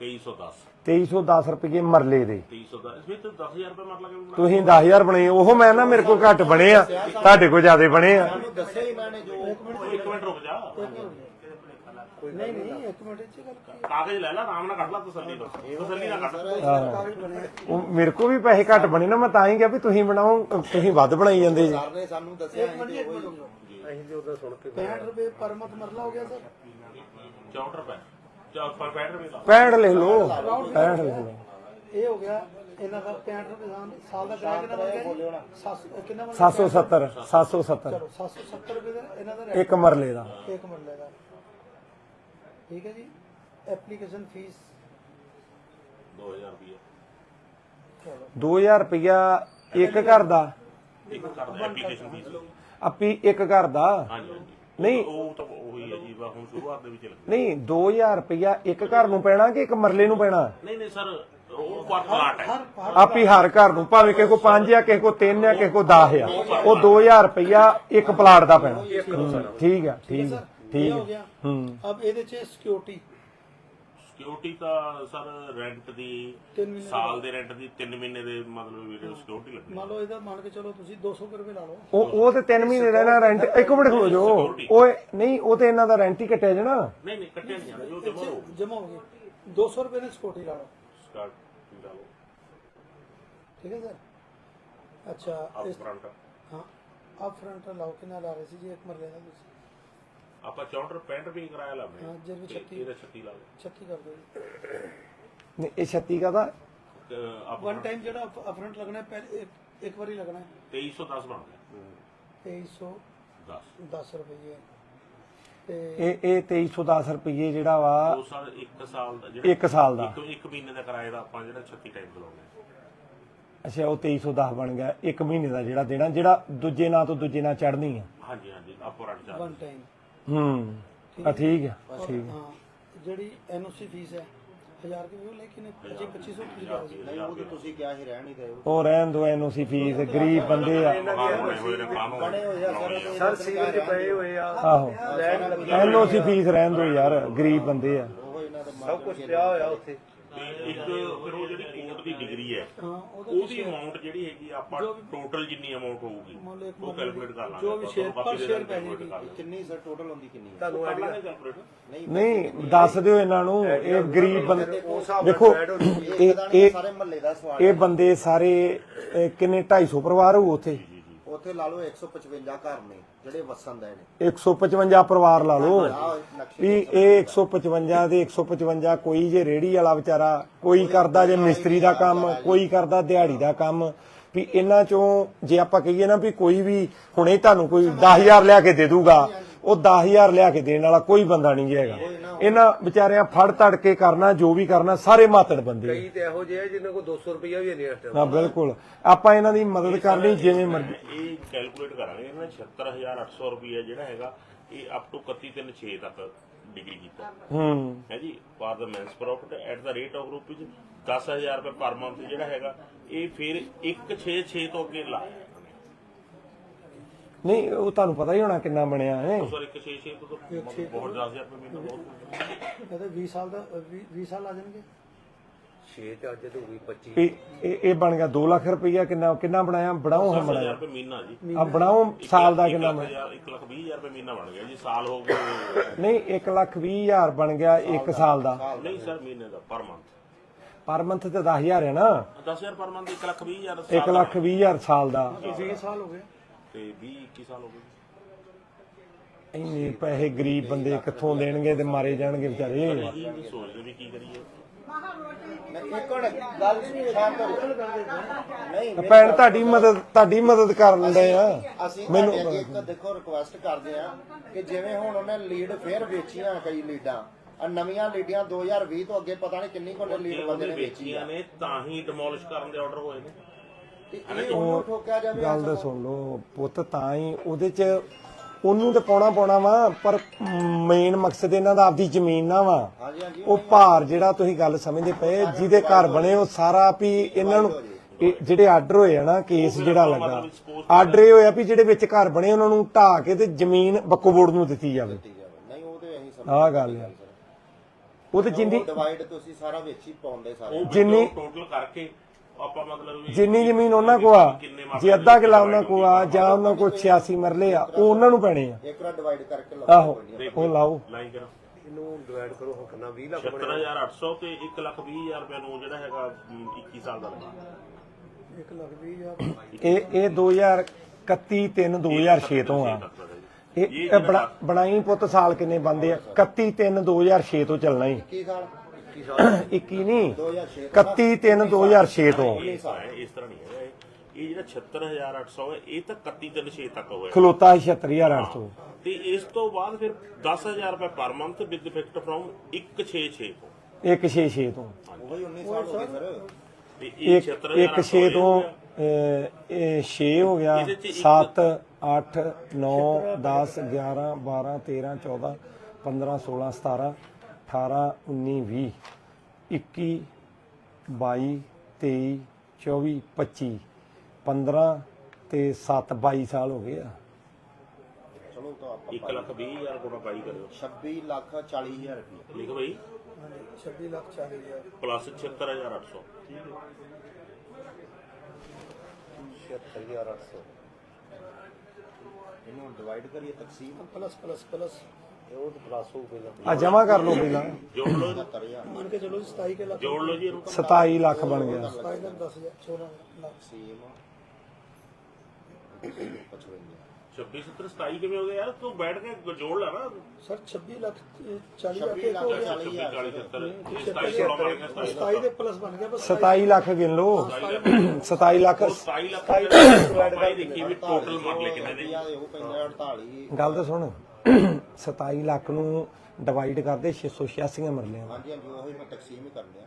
2310 2310 ਰੁਪਏ ਮਰਲੇ ਦੇ। 2310 ਇਸ ਵਿੱਚ 10000 ਰੁਪਏ ਮਰ ਲਗੇ ਤੁਸੀਂ 10000 ਬਣੇ ਉਹ ਮੈਂ ਨਾ ਮੇਰੇ ਕੋਲ ਘੱਟ ਬਣੇ ਆ। ਤੁਹਾਡੇ ਕੋਲ ਜ਼ਿਆਦਾ ਬਣੇ ਆ। ਤੁਹਾਨੂੰ ਦੱਸਿਆ ਹੀ ਇਹਨਾਂ ਨੇ ਜੋ ਇੱਕ ਮਿੰਟ ਰੁਕ ਜਾ। ਨਹੀਂ ਨਹੀਂ ਇੱਕ ਮਿੰਟ ਚ ਗੱਲ ਕਰੀ ਕਾਗਜ਼ ਲੈ ਲੈ ਆਰਾਮ ਨਾਲ ਕੱਢ ਲੈ ਤਸੱਲੀ ਨਾਲ। ਤਸੱਲੀ ਨਾਲ ਕੱਢ। ਕਾਗਜ਼ ਬਣੇ ਉਹ ਮੇਰੇ ਕੋਲ ਵੀ ਪੈਸੇ ਘੱਟ ਬਣੇ ਨਾ ਮੈਂ ਤਾਂ ਹੀ ਕਿਹਾ ਵੀ ਤੁਸੀਂ ਬਣਾਓ ਤੁਸੀਂ ਵੱਧ ਬਣਾਈ ਜਾਂਦੇ ਜੀ। ਸਰ ਨੇ ਸਾਨੂੰ ਦੱਸਿਆ ਅਸੀਂ ਜੋ ਸੁਣ ਕੇ 65 ਰੁਪਏ ਪਰ ਮਤ ਮਰਲਾ ਹੋ ਗਿਆ ਸਰ। 64 ਰੁਪਏ। 65 ਰੁਪਏ ਦਾ 65 ਲਿਖ ਲਓ 65 ਲਿਖ ਲਓ। ਇਹ ਹੋ ਗਿਆ ਇਹਨਾਂ ਦਾ 65 ਰੁਪਏ ਦਾ ਸਾਲ ਦਾ ਕਿਰਾਇਆ ਕਿੰਨਾ ਬਣ ਗਿਆ ਜੀ? ਸੱਤ- ਕਿੰਨਾ ਬਣ ਗਿਆ? 770 770 ਚਲੋ 770 ਰੁਪਏ ਦਾ ਇਹਨਾਂ ਦਾ ਇੱਕ ਮਰਲੇ ਦਾ। ਇੱਕ ਮਰਲੇ ਦਾ। ਠੀਕ ਹੈ ਜੀ। ਐਪਲੀਕੇਸ਼ਨ ਫੀਸ 2000 ਰੁਪਏ ਚਲੋ। 2000 ਰੁਪਇਆ ਇੱਕ ਘਰ ਦਾ? ਇੱਕ ਕਰਦਾ ਐਪਲੀਕੇਸ਼ਨ ਫੀਸ ਆਪੀ ਇੱਕ ਘਰ ਦਾ? ਹਾਂਜੀ। ਨਹੀਂ। ਉਹ ਤਾਂ ਉਹੀ ਹੈ ਜੀ ਬਸ ਹੁਣ ਸ਼ੁਰੂਆਤ ਦੇ ਵਿੱਚ ਲੱਗੀ ਨਹੀਂ 2000 ਰੁਪਇਆ ਇੱਕ ਘਰ ਨੂੰ ਪੈਣਾ ਕਿ ਇੱਕ ਮਰਲੇ ਨੂੰ ਪੈਣਾ? ਨਹੀਂ ਨਹੀਂ ਸਰ ਉਹ ਪਰ ਪਲਾਟ ਹੈ। ਆਪੀ ਹਰ ਘਰ ਨੂੰ ਭਾਵੇਂ ਕਿਸੇ ਕੋ 5 ਆ ਕਿਸੇ ਕੋ 3 ਆ ਕਿਸੇ ਕੋ 10 ਆ। ਉਹ 2000 ਰੁਪਇਆ ਇੱਕ ਪਲਾਟ ਦਾ ਪੈਣਾ। ਠੀਕ ਆ ਠੀਕ ਠੀਕ ਹੋ ਆ ਗਿਆ। ਹੂੰ। ਅਬ ਇਹਦੇ ਚ ਸਿਕਿਉਰਿਟੀ ਸਿਕਿਉਰਿਟੀ ਤਾਂ ਸਰ ਰੈਂਟ ਦੀ ਤਿੰਨ ਮਹੀਨੇ ਸਾਲ ਦੇ ਰੈਂਟ ਦੀ 3 ਮਹੀਨੇ ਦੇ ਮਤਲਬ ਵੀਡੀਓ ਸਿਕਿਉਰਿਟੀ ਲੱਗਣੀ ਮੰਨ ਲਓ ਇਹਦਾ ਮੰਨ ਕੇ ਚਲੋ ਤੁਸੀਂ 200 ਕੁ ਰੁਪਏ ਲਾ ਲਓ। ਉਹ ਉਹ ਤੇ 3 ਮਹੀਨੇ ਰਹਿਣਾ ਰੈਂਟ ਇੱਕ ਮਿੰਟ ਖਲੋ ਜੋ ਓਏ ਨਹੀਂ ਉਹ ਤੇ ਇਹਨਾਂ ਦਾ ਰੈਂਟ ਹੀ ਕੱਟਿਆ ਜਾਣਾ। ਨਹੀਂ ਨਹੀਂ ਕੱਟਿਆ ਨਹੀਂ ਜਾਣਾ ਜੋ ਜਮਾ ਹੋ ਜਮਾ ਹੋ ਗਏ 200 ਰੁਪਏ ਨੇ ਸਿਕਿਉਰਿਟੀ ਲਾ ਲਓ। ਸਟਾਰਟ ਡਾਲੋ ਠੀਕ ਹੈ ਸਰ? ਅੱਛਾ ਅਪ ਇਸ ਫਰੰਟ ਹਾਂ ਅਪ ਫਰੰਟ ਲਾਓ ਕਿੰਨਾ ਲਾ ਰਹੇ ਸੀ ਜੀ? ਇੱਕ ਮਰਲੇ ਦਾ ਤੁਸੀਂ। ਆਪਾਂ 64 65 ਰੁਪਏ ਕਿਰਾਇਆ ਲਾਉਂਦੇ ਹਾਂ, ਜੇ ਵੀ ਤੇ 36 ਇਹਦਾ 36 ਲਾ ਲਓ 36 ਕਰ ਦਿਓ ਜੀ। ਨਹੀਂ ਇਹ 36 ਦਾ ਤਾਂ ਅਹ ਆਪਾਂ ਵਨ ਟਾਈਮ ਜਿਹੜਾ ਅਪ ਫਰੰਟ ਲੱਗਣਾ ਹੈ ਪਹਿਲੇ ਇੱਕ- ਇੱਕ ਵਾਰੀ ਲੱਗਣਾ। ਹੈ 2310 ਬਣ ਗਿਆ। 2310 10 ਰੁਪਏ ਤੇ ਇਹ ਇਹ 2310 ਰੁਪਏ ਜਿਹੜਾ ਵਾ ਦੋ ਸਾਲ ਇੱਕ ਸਾਲ ਦਾ ਜਿਹੜਾ ਇੱਕ ਸਾਲ ਦਾ। ਇੱਕ ਇੱਕ ਮਹੀਨੇ ਦਾ ਕਿਰਾਏ ਦਾ ਆਪਾਂ ਜਿਹੜਾ 36 ਟਾਈਮ ਲਾਉਂਦੇ ਅੱਛਾ ਉਹ 2310 ਬਣ ਗਿਆ। ਇੱਕ ਮਹੀਨੇ ਦਾ ਜਿਹੜਾ ਦੇਣਾ ਜਿਹੜਾ ਦੂਜੇ ਨਾਂ ਤੋਂ ਦੂਜੇ ਨਾਂ ਚੜਨੀ ਆ। ਹਾਂਜੀ ਹਾਂਜੀ ਅਪ ਫਰੰਟ ਜਾ ਵਨ ਟਾਈਮ ਹੂੰ। ਆ ਠੀਕ ਆ। ਠੀਕ। ਹਾਂ ਜਿਹੜੀ ਐਨਓਸੀ ਫੀਸ ਹੈ 1000 ਰੁਪਏ ਲੇਕਿਨ 25 2500 ਫੀਸ ਕਰ ਸੀ ਨਹੀਂ ਉਹ ਤਾਂ ਤੁਸੀਂ ਕਿਹਾ ਹੀ ਰਹਿਣ ਹੀ ਦੇ ਉਹ। ਰਹਿਣ ਦੋ ਐਨਓਸੀ ਫੀਸ ਗਰੀਬ ਬੰਦੇ ਆ। ਬਣੇ ਹੋਏ ਸਰ ਸਰ ਸੀਵਰ ਚ ਪਏ ਹੋਏ ਆ। ਆਹੋ। ਐਨਓਸੀ ਫੀਸ ਰਹਿਣ ਦੋ ਯਾਰ ਗਰੀਬ ਬੰਦੇ ਆ। ਉਹ ਇਹਨਾਂ ਦਾ ਸਭ ਕੁਝ ਪਿਆ ਹੋਇਆ ਉੱਥੇ। ਇੱਕ ਫਿਰ ਉਹ ਜਿਹੜੀ ਕੋਰਟ ਦੀ ਡਿਗਰੀ ਹੈ। ਹਾਂ ਉਹਦਾ ਉਹਦੀ ਅਮਾਉਂਟ ਜਿਹੜੀ ਹੈਗੀ ਆਪਾਂ ਟੋਟਲ ਜਿੰਨੀ ਅਮਾਉਂਟ ਹੋਊਗੀ ਮੰਨ ਲਓ ਇੱਕ ਉਹ ਕੈਲਕੂਲੇਟ ਕਰ ਲਾਂਗੇ ਜੋ ਵੀ ਸ਼ੇਅਰ ਪਰ ਸ਼ੇਅਰ ਪੈ ਜਾਏਗੀ। ਕਿੰਨੀ ਸਰ ਟੋਟਲ ਹੁੰਦੀ ਕਿੰਨੀ ਹੈ? ਤੁਹਾਨੂੰ ਆਈਡੀਆ ਕੈਲਕੂਲੇਟ ਨਹੀਂ ਨਹੀਂ ਦੱਸ ਦਿਓ ਇਹਨਾਂ ਨੂੰ ਇਹ ਗਰੀਬ ਬੰਦੇ ਦੇਖੋ ਇਹ ਇਹ ਸਾਰੇ ਮਹੱਲੇ ਦਾ ਸਵਾਲ ਇਹ ਬੰਦੇ ਸਾਰੇ ਇਹ ਕਿੰਨੇ 250 ਪਰਿਵਾਰ ਹੋਊ ਉੱਥੇ? ਉੱਥੇ ਲਾ ਲਓ 155 ਘਰ ਨੇ ਜਿਹੜੇ ਵਸਣ ਦੇ ਨੇ। 155 ਪਰਿਵਾਰ ਲਾ ਲਓ। ਵੀ ਇਹ 155 ਦੇ 155 ਕੋਈ ਜੇ ਰੇੜੀ ਵਾਲਾ ਵਿਚਾਰਾ ਕੋਈ ਕਰਦਾ ਜੇ ਮਿਸਤਰੀ ਦਾ ਕੰਮ ਕੋਈ ਕਰਦਾ ਦਿਹਾੜੀ ਦਾ ਕੰਮ। ਵੀ ਇਹਨਾਂ ਚੋਂ ਜੇ ਆਪਾਂ ਕਹੀਏ ਨਾ ਵੀ ਕੋਈ ਵੀ ਹੁਣੇ ਤੁਹਾਨੂੰ ਕੋਈ 10000 ਲਿਆ ਕੇ ਦੇ ਦੂਗਾ ਉਹ 10000 ਲਿਆ ਕੇ ਦੇਣ ਵਾਲਾ ਕੋਈ ਬੰਦਾ ਨਹੀਂ ਹੈਗਾ। ਇਹਨਾਂ ਵਿਚਾਰਿਆਂ ਫੜ ਤੜ ਕੇ ਕਰਨਾ ਜੋ ਵੀ ਕਰਨਾ ਸਾਰੇ ਮਾਤੜ ਬੰਦੇ। ਕਈ ਤੇ ਇਹੋ ਜਿਹੇ ਜਿਨ੍ਹਾਂ ਕੋਲ 200 ਰੁਪਇਆ ਵੀ ਨਹੀਂ ਟਾਈਮ ਹਾਂ ਬਿਲਕੁਲ। ਆਪਾਂ ਇਹਨਾਂ ਦੀ ਮਦਦ ਕਰਨੀ ਜਿਵੇਂ ਮਰਜ਼ੀ। ਇਹ ਕੈਲਕੂਲੇਟ ਕਰਾਂਗੇ ਇਹਨਾਂ 76800 ਰੁਪਏ ਜਿਹੜਾ ਹੈਗਾ ਇਹ ਅਪ ਟੂ 3136 ਤੱਕ ਡਿਗਰੀ ਕੀਤਾ। ਹੂੰ। ਹੈ ਜੀ? For the mesne profit at the rate of rupees 10000 ਰੁਪਏ ਪਰ ਮੰਥ ਜਿਹੜਾ ਹੈਗਾ ਇਹ ਫਿਰ 166 ਤੋਂ ਅੱਗੇ ਲਾਇਆ ਨਹੀਂ ਉਹ ਤੁਹਾਨੂੰ ਪਤਾ ਹੀ ਹੋਣਾ ਕਿੰਨਾ ਬਣਿਆ ਹੈ। ਸਰ 166 ਤੋਂ ਤਾਂ ਮਤਲਬ ਬਹੁਤ 10000 ਰੁਪਏ ਮਹੀਨਾ ਬਹੁਤ ਇਹਦੇ 20 ਸਾਲ ਦਾ 20 ਸਾਲ ਆ ਜਾਣਗੇ। 6 ਤੇ ਅੱਜ ਤੇ ਹੋ ਗਈ 25 ਇਹ ਇਹ- ਇਹ ਬਣ ਗਿਆ 2 ਲੱਖ ਰੁਪਈਆ ਕਿੰਨਾ ਕਿੰਨਾ ਬਣਾਇਆ? ਬਣਾਓ ਹਾਂ 10000 ਬਣਾਇਆ। ਰੁਪਏ ਮਹੀਨਾ ਜੀ। ਆ ਬਣਾਓ ਸਾਲ ਦਾ ਕਿੰਨਾ ਬਣਿਆ? 1 ਲੱਖ 20 ਹਜ਼ਾਰ ਰੁਪਏ ਮਹੀਨਾ ਬਣ ਗਿਆ ਜੀ ਸਾਲ ਹੋ ਗਏ। ਨਹੀਂ 1 ਲੱਖ 20 ਹਜ਼ਾਰ ਬਣ ਗਿਆ 1 ਸਾਲ ਦਾ। ਨਹੀਂ ਸਰ ਮਹੀਨੇ ਦਾ ਪਰ ਮੰਥ। ਪਰ ਮੰਥ ਤੇ 10000 ਹੈ ਨਾ। 10000 ਪਰ ਮੰਥ 1 ਲੱਖ 20 ਹਜ਼ਾਰ 1 ਲੱਖ 20 ਹਜ਼ਾਰ ਸਾਲ ਦਾ। 20 ਸਾਲ ਹੋ ਗਏ। ਤੇ 20 21 ਸਾਲ ਹੋ ਗਏ ਇੰਨੇ ਪੈਸੇ ਗਰੀਬ ਬੰਦੇ ਕਿੱਥੋਂ ਦੇਣਗੇ ਤੇ ਮਾਰੇ ਜਾਣਗੇ ਵਿਚਾਰੇ? ਇਹ ਨਹੀਂ ਸੋਚਦੇ ਵੀ ਕੀ ਕਰੀਏ। ਇੱਕ ਮਿੰਟ ਗੱਲ ਸ਼ਾਂਤ ਕਰੋ। ਨਹੀਂ ਭੈਣ ਤੁਹਾਡੀ ਮਦਦ ਤੁਹਾਡੀ ਮਦਦ ਕਰਨ ਦੇ ਆ। ਅਸੀਂ ਇੱਕ ਦੇਖੋ ਰਿਕੁਐਸਟ ਕਰਦੇ ਆ ਕਿ ਜਿਵੇਂ ਹੁਣ ਉਹਨੇ ਲੀਡ ਫੇਰ ਵੇਚੀਆਂ ਕਈ ਲੀਡਾਂ ਆ ਨਵੀਆਂ ਲੀਡਾਂ 2020 ਤੋਂ ਅੱਗੇ ਪਤਾ ਨਹੀਂ ਕਿੰਨੀ ਕੋਲ ਲੀਡ ਬੰਦੇ ਨੇ ਵੇਚੀਆਂ। ਨੇ ਤਾਂ ਹੀ ਡਿਮੋਲਿਸ਼ ਕਰਨ ਦੇ ਆਰਡਰ ਹੋਏ ਨੇ। ਤੇ ਇਹ ਉਹਨੂੰ ਠੋਕਿਆ ਜਾਵੇ ਗੱਲ ਤਾਂ ਸੁਣ ਲਓ ਪੁੱਤ ਤਾਂ ਹੀ ਉਹਦੇ ਚ ਉਹਨੂੰ ਤੇ ਪਾਉਣਾ ਪਾਉਣਾ ਵਾ ਪਰ ਮੇਨ ਮਕਸਦ ਇਹਨਾਂ ਦਾ ਆਪਦੀ ਜ਼ਮੀਨ ਨਾ ਵਾ। ਹਾਂਜੀ ਹਾਂਜੀ। ਉਹ ਭਾਰ ਜਿਹੜਾ ਤੁਸੀਂ ਗੱਲ ਸਮਝਦੇ ਪਏ ਜਿਹਦੇ ਘਰ ਬਣੇ ਉਹ ਸਾਰਾ ਵੀ ਇਹਨਾਂ ਨੂੰ ਇਹ ਜਿਹੜੇ ਆਰਡਰ ਹੋਏ ਆ ਨਾ ਕੇਸ ਜਿਹੜਾ ਲੱਗਾ। ਆਰਡਰ ਇਹ ਹੋਇਆ ਵੀ ਜਿਹੜੇ ਵਿੱਚ ਘਰ ਬਣੇ ਉਹਨਾਂ ਨੂੰ ਢਾਹ ਕੇ ਤੇ ਜ਼ਮੀਨ ਬੱਕੋ ਬੋਰਡ ਨੂੰ ਦਿੱਤੀ ਜਾਵੇ। ਨਹੀਂ ਉਹ ਤੇ ਅਸੀਂ ਸਮਝ ਆਹ ਗੱਲ ਆ। ਉਹ ਤੇ ਜਿੰਨੀ ਡਿਵਾਈਡ ਤੁਸੀਂ ਸਾਰਾ ਵਿੱਚ ਹੀ ਪਾਉਂਦੇ ਸਾਰੇ। ਜਿੰਨੀ- ਟੋਟਲ ਕਰਕੇ ਆਪਾਂ ਮਤਲਬ ਵੀ ਜਿੰਨੀ ਜ਼ਮੀਨ ਉਹਨਾਂ ਕੋ ਆ ਕਿੰਨੇ ਮਰਲੇ ਜੇ ਅੱਧਾ ਕਿਲਾ ਉਹਨਾਂ ਕੋ ਆ ਜਾਂ ਉਹਨਾਂ ਕੋ 86 ਮਰਲੇ ਆ ਉਹ ਉਹਨਾਂ ਨੂੰ ਪੈਣੇ ਆ। ਇੱਕ ਵਾਰ ਡਿਵਾਈਡ ਕਰਕੇ ਲਓ ਆਹੋ। ਉਹ ਲਾਓ। ਲਾਈਨ ਕਰੋ। ਇਹਨੂੰ ਡਿਵਾਈਡ ਕਰੋ ਹੁਣ ਕਿੰਨਾ 20 ਲੱਖ ਬਣਿਆ। 77800 ਤੇ 1 ਲੱਖ 20 ਹਜ਼ਾਰ ਰੁਪਏ ਨੂੰ ਜਿਹੜਾ ਹੈਗਾ ਅਮ, 21 ਸਾਲ ਦਾ ਲੱਗਾ। 1 ਲੱਖ 20 ਹਜ਼ਾਰ। ਇਹ ਇਹ 2031 3 2006 ਤੋਂ ਆ। ਇਹ ਇਹ ਬਣਾ- ਬਣਾਈ ਪੁੱਤ ਸਾਲ ਕਿੰਨੇ ਬੰਦੇ ਆ? 31 3 2006 ਤੋਂ ਚੱਲਣਾ ਹੀ। 21 ਸਾਲ। 21 ਨਹੀਂ 2006 31 3 2006 ਤੋਂ। ਇਹ ਇਸ ਤਰ੍ਹਾਂ ਹੈ, ਨਹੀਂ ਹੈ। ਇਹ- ਜਿਹੜਾ 76800 ਹੈ ਇਹ ਤਾਂ 31 3 6 ਤੱਕ ਹੋਇਆ। ਖਲੋਤਾ 76800 ਤੇ ਇਸ ਤੋਂ ਬਾਅਦ ਫਿਰ 10000 ਰੁਪਏ per month with effect from 166 ਤੋਂ। 166 ਤੋਂ। ਉਹੀ 19 ਸਾਲ ਹੋ ਗਏ ਸਰ। ਤੇ ਇਹ ਇੱਕ 76800 ਇੱਕ 6 ਤੋਂ ਇਹ 6 ਹੋ ਗਿਆ। ਇਹਦੇ ਚ ਇੱਕ- 7 8 9 10 11 12 13 14 15 16 17 18 19 20 21 22 23 24 25 15 ਤੇ 7 22 ਸਾਲ ਹੋ ਗਏ ਆ। ਚਲੋ ਤਾਂ ਆਪਾਂ 1 ਲੱਖ 20 ਹਜ਼ਾਰ ਕੋਟਾ ਪਾਈ ਕਰਿਓ। 26 ਲੱਖ 40 ਹਜ਼ਾਰ ਰੁਪਏ। ਲਿਖ ਬਈ। 26 ਲੱਖ 40 ਹਜ਼ਾਰ। ਪਲੱਸ 76800 76800 ਇਹਨੂੰ ਡਿਵਾਈਡ ਕਰੀਏ ਤਕਸੀਮ। Plus plus plus. ਉਹ ਤਾਂ ਪਲੱਸ ਹੋਊ ਪਹਿਲਾਂ। ਆ ਜਮਾ ਕਰ ਲਓ ਪਹਿਲਾਂ। ਜੋੜ ਲਓ ਜੀ, 70000 ਮੰਨ ਕੇ ਚਲੋ ਜੀ 27 ਕੇ ਲੱਖ। ਜੋੜ ਲਓ ਜੀ ਇਹਨੂੰ 27 ਲੱਖ ਬਣ ਗਿਆ। 27 ਲੱਖ 10 ਹਜ਼ਾਰ 14 ਲੱਖ। ਤਕਸੀਮ 55 26 70 27 ਕਿਵੇਂ ਹੋ ਗਿਆ ਯਾਰ? ਤੂੰ ਬੈਠ ਕੇ ਜੋੜ ਲੈ ਨਾ। ਸਰ 26 ਲੱਖ 40 ਹਜ਼ਾਰ 26 ਇੱਕ ਹੋ ਲੱਖ ਗਿਆ। 40 26 ਹਜ਼ਾਰ 40 70 27 16 ਬਣ ਗਿਆ 27 27 ਦੇ ਪਲੱਸ ਬਣ ਗਿਆ ਬਸ। 27 ਲੱਖ ਗਿਣ ਲਓ। 27 ਲੱਖ। 27 ਲੱਖ ਡਿਵਾਈਡ ਬਾਈ ਦੇਖੀ ਵੀ ਟੋਟਲ ਮਰਲੇ ਕਿੰਨੇ ਨੇ ਉਹ ਪੈਂਦਾ 48 ਗੱਲ ਤਾਂ ਸੁਣ। 27 ਲੱਖ ਨੂੰ ਡਿਵਾਈਡ ਕਰਦੇ 686 ਮਰਲਿਆਂ ਦਾ ਹਾਂਜੀ ਹਾਂਜੀ, ਉਹੀ ਮੈਂ ਤਕਸੀਮ ਹੀ ਕਰ ਲਿਆ।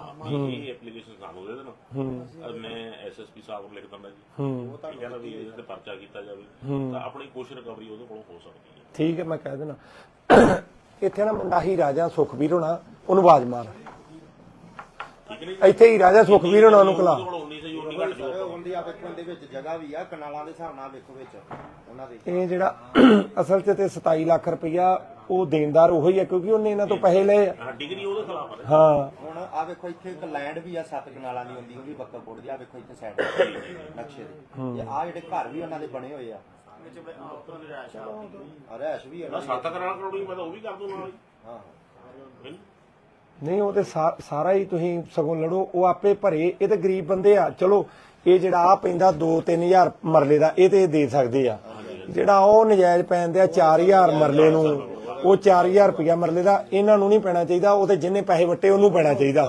ਇਹ ਐਪਲੀਕੇਸ਼ਨ ਸਾਨੂੰ ਦੇ ਦੇਣਾ ਅਹ ਮੈਂ ਐਸਐਸਪੀ ਸਾਹਿਬ ਨੂੰ ਲਿਖ ਦਿੰਦਾ ਜੀ। ਹੂੰ। ਠੀਕ ਹੈ ਨਾ ਵੀ ਇਹਦੇ ਤੇ ਪਰਚਾ ਕੀਤਾ ਜਾਵੇ। ਤਾਂ ਆਪਣੀ ਕੁਛ ਰਿਕਵਰੀ ਉਹਦੇ ਕੋਲੋਂ ਹੋ ਸਕਦੀ ਹੈ। ਠੀਕ ਹੈ ਮੈਂ ਕਹਿ ਦੇਣਾ ਇੱਥੇ ਨਾ ਮੁੰਡਾ ਹੀ ਰਾਜਾ ਸੁਖਬੀਰ ਹੋਣਾ ਉਹਨੂੰ ਆਵਾਜ਼ ਮਾਰ। ਠੀਕ ਨਹੀਂ ਇੱਥੇ ਹੀ ਰਾਜਾ ਸੁਖਬੀਰ ਹੋਣਾ ਉਹਨੂੰ ਕਲਾ। ਉਹਦੇ ਕੋਲ 19 ਸੇ 19 ਘੱਟ ਸਰ ਹੁੰਦੀ ਆ ਵੇਖੋ ਇਹਦੇ ਵਿੱਚ ਜਗ੍ਹਾ ਵੀ ਆ ਕਨਾਲਾਂ ਦੇ ਹਿਸਾਬ ਨਾਲ ਵੇਖੋ ਵਿੱਚ ਉਹਨਾਂ ਦੇ। ਇਹ ਜਿਹੜਾ ਅਸਲ 'ਚ ਤੇ 27 ਲੱਖ ਰੁਪਈਆ ਉਹ ਦੇਣਦਾਰ ਉਹੀ ਹੈ ਕਿਉਂਕਿ ਉਹਨੇ ਇਹਨਾਂ ਤੋਂ ਪੈਸੇ ਲਏ ਆ। ਹਾਂ ਡਿਗਰੀ ਉਹਦੇ ਖਿਲਾਫ ਹੈ ਹਾਂ। ਹੁਣ ਆ ਵੇਖੋ ਇੱਥੇ ਇੱਕ ਲੈਂਡ ਵੀ ਆ ਸੱਤ ਕਨਾਲਾਂ ਦੀ ਹੁੰਦੀ ਉਹ ਵੀ ਬੱਕਰਪੁਰ ਦੀ ਆ ਵੇਖੋ ਇੱਥੇ ਸਾਈਡ ਨਕਸ਼ੇ ਦੇ। ਤੇ ਆ ਜਿਹੜੇ ਘਰ ਵੀ ਉਹਨਾਂ ਦੇ ਬਣੇ ਹੋਏ ਆ। ਆ। ਰਹਿਸ਼ ਵੀ ਨਾ ਹੈ ਸੱਤ ਕਰਾਣਾ ਕਰੋੜੀ ਮੈਂ ਤਾਂ ਉਹ ਵੀ ਕਰ ਦੂੰ ਨਾਲ ਹੀ। ਹਾਂ। ਨਹੀਂ? ਉਹ ਤੇ ਸਾ- ਸਾਰਾ ਹੀ ਤੁਸੀਂ ਸਗੋਂ ਲੜੋ ਉਹ ਆਪੇ ਭਰੇ। ਇਹ ਤੇ ਗਰੀਬ ਬੰਦੇ ਆ। ਚਲੋ ਇਹ ਜਿਹੜਾ ਆ ਪੈਂਦਾ 2-3000 ਮਰਲੇ ਦਾ ਇਹ ਤੇ ਦੇ ਸਕਦੇ ਆ। ਜਿਹੜਾ ਉਹ ਨਜਾਇਜ਼ ਪੈਂਦੇ ਆ 4000 ਮਰਲੇ ਨੂੰ। ਉਹ 4000 ਰੁਪਇਆ ਮਰਲੇ ਦਾ ਇਹਨਾਂ ਨੂੰ ਨਹੀਂ ਪੈਣਾ ਚਾਹੀਦਾ ਉਹ ਤੇ ਜਿੰਨੇ ਪੈਸੇ ਵਟੇ ਉਹਨੂੰ ਪੈਣਾ ਚਾਹੀਦਾ।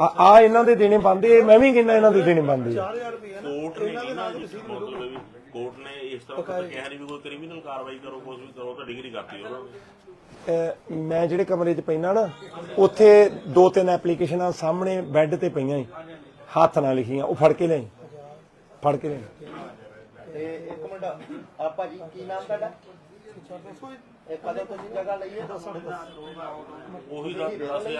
ਆ ਆ ਇਹਨਾਂ ਦੇ ਦੇਣੇ ਬੰਦੇ ਮੈਂ ਵੀ ਕਹਿੰਦਾ ਇਹਨਾਂ ਦੇ ਦੇਣੇ ਬੰਦੇ। 4000 ਰੁਪਏ ਨਾ ਕੋਰਟ ਨੇ ਨਹੀਂ ਨਾ ਮਤਲਬ ਵੀ ਕੋਰਟ ਨੇ ਇਸ ਤਰ੍ਹਾਂ ਤਾਂ ਕਿਹਾ ਨਹੀਂ ਵੀ ਕੋਈ ਕ੍ਰਿਮੀਨਲ ਕਾਰਵਾਈ ਕਰੋ ਕੁਝ ਵੀ ਕਰੋ ਤਾਂ ਡਿਗਰੀ ਕਰਤੀ ਉਹਨਾਂ ਨੇ ਅਹ ਮੈਂ ਜਿਹੜੇ ਕਮਰੇ 'ਚ ਪੈਣਾ ਨਾ ਉੱਥੇ ਦੋ ਤਿੰਨ ਐਪਲੀਕੇਸ਼ਨਾਂ ਸਾਹਮਣੇ ਬੈੱਡ ਤੇ ਪਈਆਂ ਸੀ ਹੱਥ ਨਾਲ ਲਿਖੀਆਂ ਉਹ ਫੜ ਕੇ ਲਿਆਈ। ਫੜ ਕੇ ਲਿਆਈ। ਤੇ ਇੱਕ ਮਿੰਟ ਆ ਭਾਜੀ ਕੀ ਨਾਮ ਤੁਹਾਡਾ? ਇਹ ਕਦੋਂ ਤੁਸੀਂ ਜਗ੍ਹਾ ਲਈ ਹੈ ਉਹੀ 10000 ਰੁਪਏ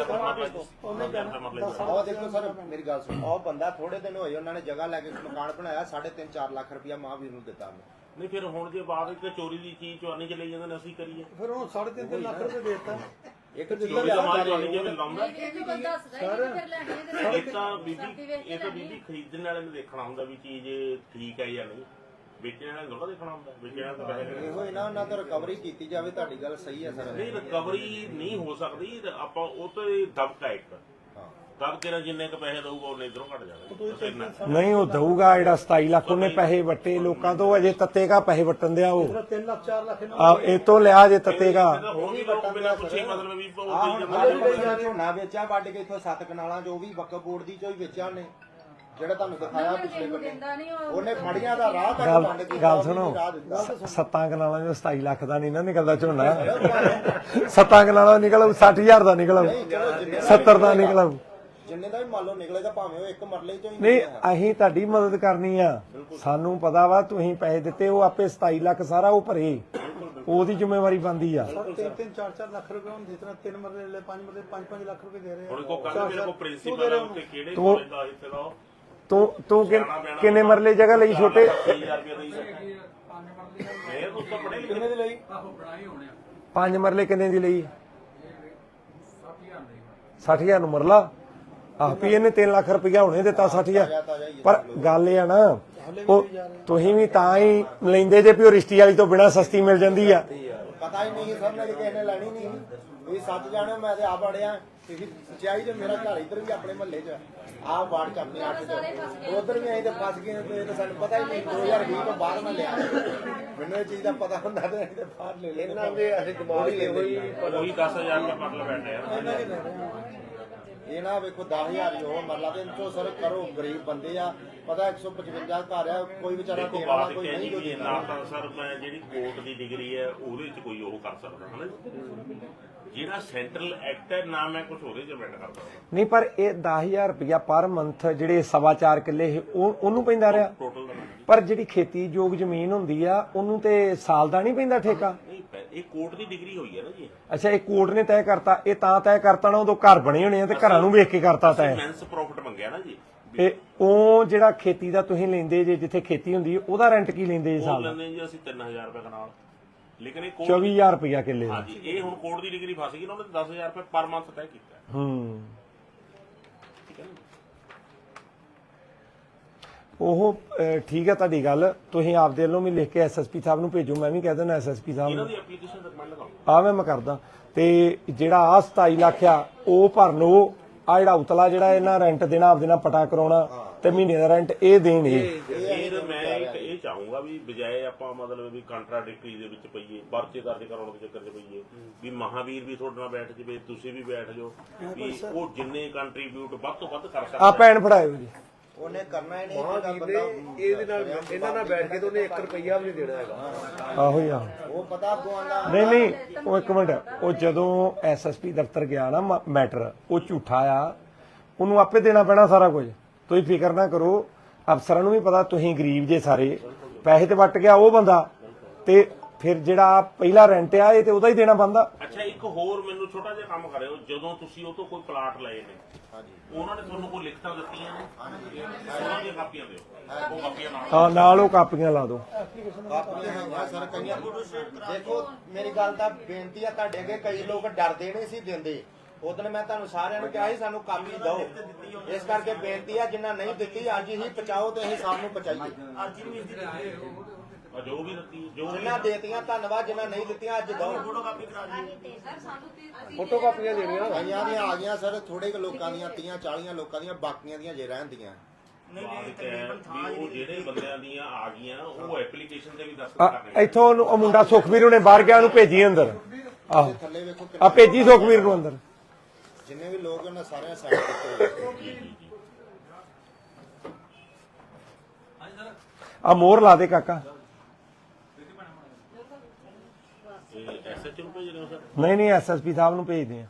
ਮਤਲਬ ਆਹ ਦੇਖੋ ਸਰ ਮੇਰੀ ਗੱਲ ਸੁਣੋ। ਉਹ ਬੰਦਾ ਥੋੜੇ ਦਿਨ ਹੋਏ ਉਹਨਾਂ ਨੇ ਜਗ੍ਹਾ ਲੈ ਕੇ ਮਕਾਨ ਬਣਾਇਆ 3.5 4 ਲੱਖ ਰੁਪਇਆ ਮਹਾਵੀਰ ਨੂੰ ਦਿੱਤਾ ਉਹਨੇ। ਨਹੀਂ ਫਿਰ ਹੁਣ ਜੇ ਬਾਅਦ ਵਿੱਚ ਚੋਰੀ ਦੀ ਚੀਜ਼ ਚੋਰੀ ਚਲੇ ਜਾਂਦੇ ਨੇ ਅਸੀਂ ਕਰੀਏ? ਫਿਰ ਉਹ 3.5 ਲੱਖ ਰੁਪਏ ਦੇਤਾ। ਇੱਕ ਚੋਰੀ ਦਾ ਮਾਲ ਚੋਰੀ ਜੇ ਲਾਉਂਦਾ? ਇਹ ਤਾਂ ਬੀਬੀ ਇਹ ਤਾਂ ਬੀਬੀ ਖਰੀਦਣ ਵਾਲੇ ਨੇ ਦੇਖਣਾ ਹੁੰਦਾ ਵੀ ਚੀਜ਼ ਠੀਕ ਹੈ ਜਾਂ ਨਹੀਂ। ਵੇਚਣ ਵਾਲੇ ਨੂੰ ਥੋੜਾ ਦੇਖਣਾ ਹੁੰਦਾ ਵੇਚਣ ਵਾਲੇ ਤਾਂ ਪੈਸੇ ਇਹੋ ਹੀ ਨਾ ਉਹਨਾਂ ਤੋਂ ਰਿਕਵਰੀ ਕੀਤੀ ਜਾਵੇ ਤੁਹਾਡੀ ਗੱਲ ਸਹੀ ਹੈ ਸਰ। ਨਹੀਂ ਰਿਕਵਰੀ ਨਹੀਂ ਹੋ ਸਕਦੀ ਆਪਾਂ ਉਹ ਤੇ ਦਬਕਾ ਇੱਕ। ਹਾਂ। ਦਬਕੇ ਨਾਲ ਜਿੰਨੇ ਕ ਪੈਸੇ ਦਊਗਾ ਉਹਨੇ ਇਧਰੋਂ ਘਟ ਜਾਣਾ। ਨਹੀਂ ਉਹ ਦਊਗਾ ਜਿਹੜਾ 27 ਲੱਖ ਉਹਨੇ ਪੈਸੇ ਵਟੇ ਲੋਕਾਂ ਤੋਂ ਅਜੇ ਤੱਤੇਗਾ ਪੈਸੇ ਵਟਣ ਦਿਆ ਉਹ। 3 ਲੱਖ 4 ਲੱਖ ਆ ਇਹ ਤੋਂ ਲਿਆ ਜੇ ਤੱਤੇਗਾ। ਹੁਣ ਵੀ ਲੋਕ ਬਿਨਾਂ ਪੁੱਛੇ ਮਤਲਬ ਵੀ ਉਹ ਝੋਨਾ ਵੇਚਿਆ ਵੱਢ ਕੇ ਇਥੋਂ ਸੱਤ ਕਨਾਲਾਂ ਜੋ ਵੀ ਬੱਕਰ ਬੋਰਡ ਦੀ ਚੋਂ ਹੀ ਵੇਚਿਆ ਉਹਨੇ। ਜਿਹੜਾ ਤੁਹਾਨੂੰ ਦਿਖਾਇਆ ਪਿਛਲੇ ਮੈਨੂੰ ਬੰਨੇ ਦਿੰਦਾ ਨਹੀਂ ਉਹ ਉਹਨੇ ਮੜੀਆਂ ਦਾ ਰਾਹ ਤੱਕ ਗੱਲ ਬੰਦ ਕੀਤਾ ਗੱਲ ਉਹ ਵੀ ਸੁਣੋ ਸੱਤਾਂ ਕਨਾਲਾਂ ਚੋਂ 27 ਲੱਖ ਦਾ ਨਹੀਂ ਨਾ ਨਿਕਲਦਾ ਝੋਨਾ। ਸੱਤਾਂ ਕਨਾਲਾਂ ਨਿਕਲੂ 60000 ਦਾ ਨਿਕਲੂ ਨਹੀਂ ਚਲੋ ਜਿੰਨੇ 70 ਦਾ ਨਿਕਲੂ। ਜਿੰਨੇ ਦਾ ਵੀ ਮੰਨ ਲਓ ਨਿਕਲੇਗਾ ਭਾਵੇਂ ਉਹ ਇੱਕ ਮਰਲੇ ਚੋਂ ਹੀ ਨਹੀਂ ਨਿਕਲਿਆ। ਅਸੀਂ ਤੁਹਾਡੀ ਮਦਦ ਕਰਨੀ ਆ। ਸਾਨੂੰ ਪਤਾ ਵਾ ਤੁਸੀਂ ਪੈਸੇ ਦਿੱਤੇ ਉਹ ਆਪੇ 27 ਲੱਖ ਸਾਰਾ ਉਹ ਭਰੇ। ਉਹਦੀ ਜ਼ਿੰਮੇਵਾਰੀ ਬੰਦੀ ਆ। ਤਿੰਨ ਤਿੰਨ ਚਾਰ ਚਾਰ ਲੱਖ ਰੁਪਏ ਹੁਣ ਤਿੰਨ ਮਰਲੇ ਲੈ ਪੰਜ ਮਰਲੇ ਪੰਜ ਪੰਜ ਲੱਖ ਰੁਪਏ ਦੇ ਰਹੇ ਹੁਣ ਆ ਕੋ ਕੱਲ ਮੇਰੇ ਕੋ ਪ੍ਰਿੰਸੀਪਲ ਹੈ ਉੱਤੇ ਕਿਹੜੇ ਕੋਲੇ ਦਾ ਇੱਥੇ ਦਾ ਤੂੰ ਤੂੰ ਕਿ- ਕਿੰਨੇ ਮਰਲੇ ਜਗ੍ਹਾ ਲਈ ਛੋਟੇ? 3000 ਰੁਪਏ ਨਹੀਂ ਸਕਦਾ ਇਹ ਤਾਂ ਬੜੇ ਲਿਖੇ ਦੇ ਲਈ? ਪੰਜ ਮਰਲੇ ਕਿੰਨੇ ਦੀ ਲਈ? 60000 ਨੂੰ ਮਰਲਾ? ਆਹ ਵੀ ਇਹਨੇ 3 ਲੱਖ ਰੁਪਇਆ ਹੁਣੇ ਦਿੱਤਾ 60000 ਪਰ ਗੱਲ ਇਹ ਆ ਨਾ ਉਹ ਤੁਸੀਂ ਵੀ ਤਾਂ ਹੀ ਲੈਂਦੇ ਜੇ ਵੀ ਉਹ ਰਿਸ਼ਤੀ ਵਾਲੀ ਤੋਂ ਬਿਨਾ ਸਸਤੀ ਮਿਲ ਜਾਂਦੀ ਆ। ਪਤਾ ਹੀ ਨਹੀਂ ਸਰ ਨੇ ਕਿਸੇ ਨੇ ਲੈਣੀ ਨਹੀਂ। ਇਹ ਸੱਚ ਜਾਣਿਆ ਮੈਂ ਤੇ ਆਪ ਅੜਿਆ। ਤੁਸੀਂ ਸੱਚਾਈ ਤੇ ਮੇਰਾ ਘਰ ਇੱਧਰ ਵੀ ਆਪਣੇ ਮਹੱਲੇ 'ਚ ਆਪ ਵਾਰਡ ਚ ਆਪਣੇ ਚ ਉਧਰ ਵੀ ਆਏ ਤੇ ਫਸ ਗਏ ਤੇ ਇਹ ਤਾਂ ਸਾਨੂੰ ਪਤਾ ਹੀ ਨਹੀਂ 2020 ਤੋਂ ਬਾਅਦ ਮੈਂ ਲਿਆ। ਮੈਨੂੰ ਇਹ ਚੀਜ਼ ਦਾ ਪਤਾ ਹੁੰਦਾ ਤੇ ਅਸੀਂ ਤੇ ਬਾਹਰ ਲੈ ਲੈਂਦੇ ਇਹਨਾਂ ਦੇ ਅਸੀਂ ਦਿਮਾਗ ਹੀ ਇਹੋ ਹੀ ਉਹੀ 10000 ਰੁਪਏ ਮਤਲਬ ਬੈਠੇ ਯਾਰ ਇਹ ਨਾ ਵੇਖੋ 10000 ਹੀ ਉਹ ਮਰਲਾ ਤੇ ਤੋਂ ਸਰ ਕਰੋ ਗਰੀਬ ਬੰਦੇ ਆ। ਪਤਾ 155 ਘਰ ਆ ਕੋਈ ਵਿਚਾਰਾ ਦੇਖੋ ਦੇਣ ਵਾਲਾ ਬਾਤ ਕੋਈ ਇਹ ਨਹੀਂ ਜੀ ਜੋ ਵੀ ਨਾ ਤਾਂ ਸਰ ਮੈਂ ਜਿਹੜੀ ਕੋਰਟ ਦੀ ਡਿਗਰੀ ਹੈ ਉਹਦੇ ਚ ਕੋਈ ਉਹ ਕਰ ਸਕਦਾ ਹਨਾ ਜੀ। ਜਿਹੜਾ ਸੈਂਟਰਲ ਐਕਟ ਹੈ ਨਾ ਮੈਂ ਕੁਝ ਉਹਦੇ ਚ ਕਰਦਾ ਨਹੀਂ ਪਰ ਇਹ 10000 ਰੁਪਇਆ ਪਰ ਮੰਥ ਜਿਹੜੇ ਸਵਾ ਚਾਰ ਕਿੱਲੇ ਉਹ ਉਹਨੂੰ ਪੈਂਦਾ ਰਿਹਾ। ਟੋਟਲ ਦਾ ਨਹੀਂ ਪਰ ਜਿਹੜੀ ਖੇਤੀਯੋਗ ਜ਼ਮੀਨ ਹੁੰਦੀ ਆ ਉਹਨੂੰ ਤੇ ਸਾਲ ਦਾ ਨਹੀਂ ਪੈਂਦਾ ਠੇਕਾ। ਪੈ- ਇਹ ਕੋਰਟ ਦੀ ਡਿਗਰੀ ਹੋਈ ਹੈ ਨਾ ਜੀ ਅੱਛਾ ਇਹ ਕੋਰਟ ਨੇ ਤੈਅ ਕਰਤਾ ਇਹ ਤਾਂ ਤੈਅ ਕਰਤਾ ਨਾ ਉਦੋਂ ਘਰ ਬਣੇ ਹੋਣੇ ਆ ਤੇ ਘਰਾਂ ਨੂੰ ਵੇਖ ਕੇ ਕਰਤਾ ਤੈਅ। ਮੈਂਸ ਪ੍ਰੋਫਿਟ ਮੰਗਿਆ ਨਾ ਜੀ। ਤੇ ਉਹ ਜਿਹੜਾ ਖੇਤੀ ਦਾ ਤੁਸੀਂ ਲੈਂਦੇ ਜੇ ਜਿੱਥੇ ਖੇਤੀ ਹੁੰਦੀ ਹੈ ਉਹਦਾ ਰੈਂਟ ਕੀ ਲੈਂਦੇ ਜੀ ਉਹ ਸਾਲ? ਦਾ ਲੈਂਦੇ ਜੀ ਅਸੀਂ 3000 ਰੁਪਏ ਕਨਾਲ। ਲੇਕਿਨ ਇਹ ਕੋਰਟ 24000 ਰੁਪਇਆ ਕਿੱਲੇ ਦਾ। ਹਾਂਜੀ ਇਹ ਹੁਣ ਕੋਰਟ ਦੀ ਡਿਗਰੀ ਫਸ ਗਈ ਨਾ ਉਹਨੇ 10000 ਰੁਪਏ ਪਰ ਮੰਥ ਤੈਅ ਕੀਤਾ। ਹੈ ਨਾ ਉਹ ਠੀਕ ਹੈ ਤੁਹਾਡੀ ਗੱਲ। ਤੁਸੀਂ ਆਪਦੇ ਵੱਲੋਂ ਵੀ ਲਿਖ ਕੇ ਐਸਐਸਪੀ ਸਾਹਿਬ ਨੂੰ ਭੇਜੋ ਮੈਂ ਵੀ ਕਹਿ ਦੇਣਾ ਐਸਐਸਪੀ ਸਾਹਿਬ ਇਹਨਾਂ ਨੂੰ ਦੀ ਐਪਲੀਕੇਸ਼ਨ ਰਿਕਮੈਂਡ ਲਗਾਓ ਆ ਮੈਂ ਮੈਂ ਕਰਦਾ। ਤੇ ਜਿਹੜਾ ਆ 27 ਲੱਖ ਆ ਉਹ ਭਰਨ ਉਹ ਆ ਜਿਹੜਾ ਉਤਲਾ ਜਿਹੜਾ ਇਹਨਾਂ ਰੈਂਟ ਦੇਣਾ ਆਪਦੇ ਨਾਲ ਪਟਾ ਕਰਾਉਣਾ ਤੇ ਮਹੀਨੇ ਦਾ ਰੈਂਟ ਇਹ ਦੇਣ ਇਹ। ਫਿਰ ਮੈਂ ਇੱਕ ਇਹ ਚਾਹੂੰਗਾ ਵੀ ਬਜਾਏ ਆਪਾਂ ਮਤਲਬ ਵੀ ਕੰਟਰਾਡਿਕਟਰੀ ਦੇ ਵਿੱਚ ਪਈਏ ਪਰਚੇ ਦਰਜ ਕਰਾਉਣ ਦੇ ਚੱਕਰ 'ਚ ਪਈਏ ਵੀ ਮਹਾਵੀਰ ਵੀ ਤੁਹਾਡੇ ਨਾਲ ਬੈਠ ਜਵੇ ਤੁਸੀਂ ਵੀ ਬੈਠ ਜਾਓ ਵੀ ਉਹ ਜਿੰਨੇ ਕੰਟਰੀਬਿਊਟ ਵੱਧ ਤੋਂ ਵੱਧ ਕਰ ਆ। ਸਕਦਾ ਭੈਣ ਫੜਾਇਓ ਜੀ। ਉਹਨੇ ਕਰਨਾ ਹੀ ਨਹੀਂ ਜਿਹੜਾ ਮਹਾਂਵੀਰ ਬੰਦਾ ਨੇ ਇਹਦੇ ਨਾਲ ਇਹਨਾਂ ਨਾਲ ਬੈਠ ਕੇ ਤੇ ਉਹਨੇ 1 ਰੁਪਈਆ ਵੀ ਨਹੀਂ ਦੇਣਾ ਹੈਗਾ। ਆਹੋ ਹੀ ਆ। ਉਹ ਪਤਾ ਅੱਗੋਂ ਆਂਦਾ ਨਹੀਂ ਨਹੀਂ ਉਹ ਇੱਕ ਮਿੰਟ। ਉਹ ਜਦੋਂ ਐਸਐਸਪੀ ਦਫ਼ਤਰ ਗਿਆ ਨਾ ਮ- ਮੈਟਰ ਉਹ ਝੂਠਾ ਆ। ਉਹਨੂੰ ਆਪੇ ਦੇਣਾ ਪੈਣਾ ਸਾਰਾ ਕੁਝ। ਤੁਸੀਂ ਫਿਕਰ ਨਾ ਕਰੋ ਅਫਸਰਾਂ ਨੂੰ ਵੀ ਪਤਾ ਤੁਸੀਂ ਗਰੀਬ ਜੇ ਸਾਰੇ। ਪੈਸੇ ਤੇ ਵੱਟ ਗਿਆ ਉਹ ਬੰਦਾ। ਤੇ ਫਿਰ ਜਿਹੜਾ ਪਹਿਲਾ ਰੈਂਟ ਆ ਇਹ ਤੇ ਉਹਦਾ ਹੀ ਦੇਣਾ ਬੰਦਾ। ਅੱਛਾ ਇੱਕ ਹੋਰ ਮੈਨੂੰ ਛੋਟਾ ਜਿਹਾ ਕੰਮ ਕਰਿਓ। ਜਦੋਂ ਤੁਸੀਂ ਉਹ ਤੋਂ ਕੋਈ ਪਲਾਟ ਲਏ ਨੇ ਉਹਨਾਂ ਨੇ ਤੁਹਾਨੂੰ ਕੋਈ ਲਿਖਤਾਂ ਦਿੱਤੀਆਂ ਨੇ? ਉਹਨਾਂ ਦੀਆਂ ਕਾਪੀਆਂ ਦਿਓ। ਉਹ ਕਾਪੀਆਂ ਨਾਲ। ਹਾਂ ਨਾਲ ਉਹ ਕਾਪੀਆਂ ਲਾ ਦਿਓ। ਸਰ ਕਈਆਂ ਦੇਖੋ ਮੇਰੀ ਗੱਲ ਤਾਂ ਬੇਨਤੀ ਆ ਤੁਹਾਡੇ ਅੱਗੇ ਕਈ ਲੋਕ ਡਰਦੇ ਨਹੀਂ ਸੀ ਦਿੰਦੇ। ਉਦੋਂ ਮੈਂ ਤੁਹਾਨੂੰ ਸਾਰਿਆਂ ਨੂੰ ਕਿਹਾ ਸੀ ਸਾਨੂੰ ਕਾਪੀ ਦਿਓ। ਇਸ ਕਰਕੇ ਬੇਨਤੀ ਆ ਜਿੰਨਾ ਨਹੀਂ ਦਿੱਤੀ ਅੱਜ ਹੀ ਪਹੁੰਚਾਓ ਤੇ ਅਸੀਂ ਸਭ ਨੂੰ ਪਹੁੰਚਾਈਏ। ਆ ਜੋ ਵੀ ਦਿੱਤੀ ਜੋ ਵੀ ਜਿੰਨਾ ਦੇਤੀਆਂ ਧੰਨਵਾਦ ਜਿੰਨਾ ਨਹੀਂ ਦਿੱਤੀਆਂ ਅੱਜ ਦਿਓ ਫੋਟੋ ਕਾਪੀਆਂ ਦੇਣੀਆਂ। ਕਈਆਂ ਦੀਆਂ ਆ ਗਈਆਂ ਸਰ ਥੋੜੇ ਕੁ ਲੋਕਾਂ ਦੀਆਂ 30 40 ਲੋਕਾਂ ਦੀਆਂ ਬਾਕੀਆਂ ਦੀਆਂ ਜੇ ਰਹਿੰਦੀਆਂ ਬਾਤ ਹੈ ਵੀ ਉਹ ਜਿਹੜੇ ਬੰਦਿਆਂ ਦੀਆਂ ਆ ਗਈਆਂ ਉਹ ਐਪਲੀਕੇਸ਼ਨ ਤੇ ਵੀ ਦੱਸ ਆ, ਕਰਨੇ ਇੱਥੋਂ ਉਹਨੂੰ ਉਹ ਮੁੰਡਾ ਸੁਖਵੀਰ ਉਹਨੇ ਬਾਹਰ ਗਿਆ ਉਹਨੂੰ ਭੇਜੀ ਅੰਦਰ। ਆਹੋ। ਥੱਲੇ ਵੇਖੋ ਆ ਭੇਜੀ ਸੁਖਵੀਰ ਨੂੰ ਅੰਦਰ। ਜਿੰਨੇ ਵੀ ਲੋਕ ਉਹਨਾਂ ਸਾਰਿਆਂ ਸਾਈਨ ਕੀਤੇ ਹੋਏ ਆ ਮੋਹਰ ਲਾ ਦੇ ਕਾਕਾ ਇਹ ਐਸਐਚਓ ਨੂੰ ਭੇਜ ਰਹੇ ਹੋ ਸਰ? ਨਹੀਂ ਨਹੀਂ ਐਸਐਸਪੀ ਸਾਹਿਬ ਨੂੰ ਭੇਜਦੇ ਆ